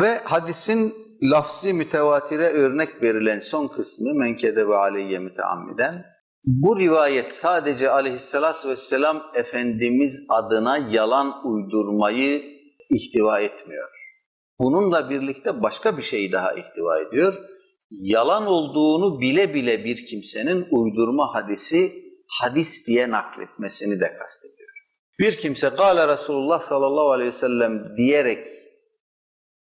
Ve hadisin lafzi mütevatire örnek verilen son kısmı menkede ve aleyye müteammiden. Bu rivayet sadece aleyhissalatü vesselam Efendimiz adına yalan uydurmayı ihtiva etmiyor. Bununla birlikte başka bir şey daha ihtiva ediyor. Yalan olduğunu bile bile bir kimsenin uydurma hadisi hadis diye nakletmesini de kastediyor. Bir kimse Kale Resulullah sallallahu aleyhi ve sellem diyerek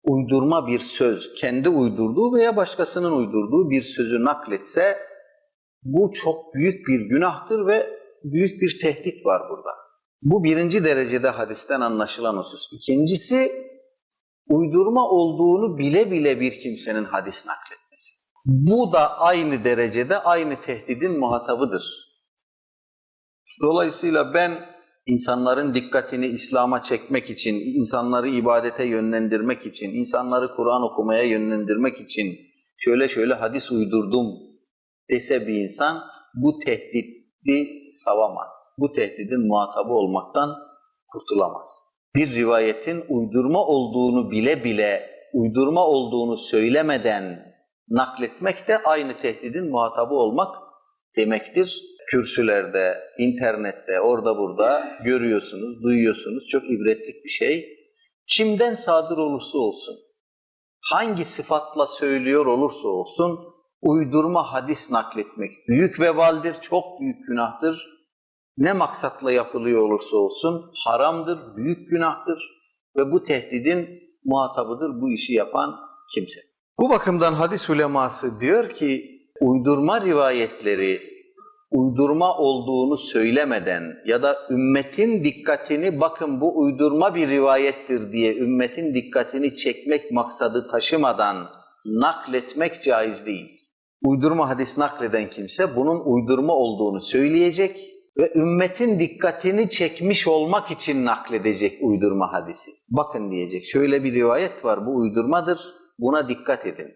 uydurma bir söz, kendi uydurduğu veya başkasının uydurduğu bir sözü nakletse bu çok büyük bir günahtır ve büyük bir tehdit var burada. Bu birinci derecede hadisten anlaşılan husus. İkincisi uydurma olduğunu bile bile bir kimsenin hadis nakletmesi. Bu da aynı derecede aynı tehdidin muhatabıdır. Dolayısıyla ben insanların dikkatini İslam'a çekmek için, insanları ibadete yönlendirmek için, insanları Kur'an okumaya yönlendirmek için şöyle şöyle hadis uydurdum dese bir insan bu tehdidi savamaz. Bu tehdidin muhatabı olmaktan kurtulamaz. Bir rivayetin uydurma olduğunu bile bile uydurma olduğunu söylemeden nakletmek de aynı tehdidin muhatabı olmak demektir. Kürsülerde, internette, orada burada görüyorsunuz, duyuyorsunuz. Çok ibretlik bir şey. Kimden sadır olursa olsun, hangi sıfatla söylüyor olursa olsun, uydurma hadis nakletmek büyük vebaldir, çok büyük günahtır. Ne maksatla yapılıyor olursa olsun haramdır, büyük günahtır ve bu tehdidin muhatabıdır bu işi yapan kimse. Bu bakımdan hadis uleması diyor ki uydurma rivayetleri uydurma olduğunu söylemeden ya da ümmetin dikkatini bakın bu uydurma bir rivayettir diye ümmetin dikkatini çekmek maksadı taşımadan nakletmek caiz değil. Uydurma hadis nakleden kimse bunun uydurma olduğunu söyleyecek ve ümmetin dikkatini çekmiş olmak için nakledecek uydurma hadisi. Bakın diyecek şöyle bir rivayet var bu uydurmadır buna dikkat edin.